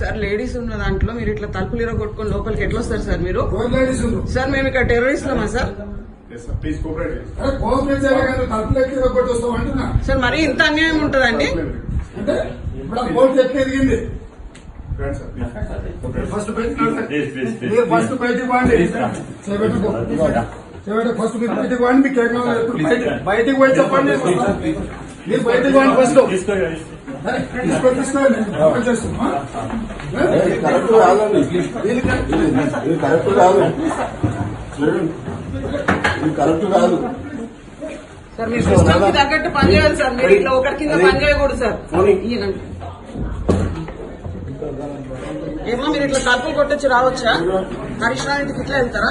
Sir ladies ఉన్న దాంట్లో మీరు ఇట్లా తలుపులు ఇరగొట్టుకొని లోపలికి ఎట్లా వస్తారు సార్ మీరు? సార్ మేము ఇక్కడ టెర్రరిస్ట్లమా సార్? సార్. మరీ ఇంత అన్యాయం ఉంటుందండి? అంటే ఇప్పుడు ఆ కోర్టు ఎట్లా ఎదిగింది? ఫస్ట్. మీరు ఫస్ట్ బయటికి పోండి చేపెట్టు ఫస్ట్ మీరు బయటికి పోండి మీకు ఏం కావాలో. బయటికి- పోయి చెప్పండి. మీరు బయటికి పోండి ఫస్ట్ కరెక్ట్ కాదు. కరెక్ట్ కాదు. సార్ మీ సిస్టమ్కి తగ్గట్టు పని చేయాలి సార్. మీరు ఇట్లా ఒకరి కింద పని చేయకూడదు సార్. ఏమో మీరు ఇట్లా తలుపులు కొట్టొచ్చి రావచ్చా? హరీష్ రావు ఇంటికి ఇట్లా వెళ్తారా?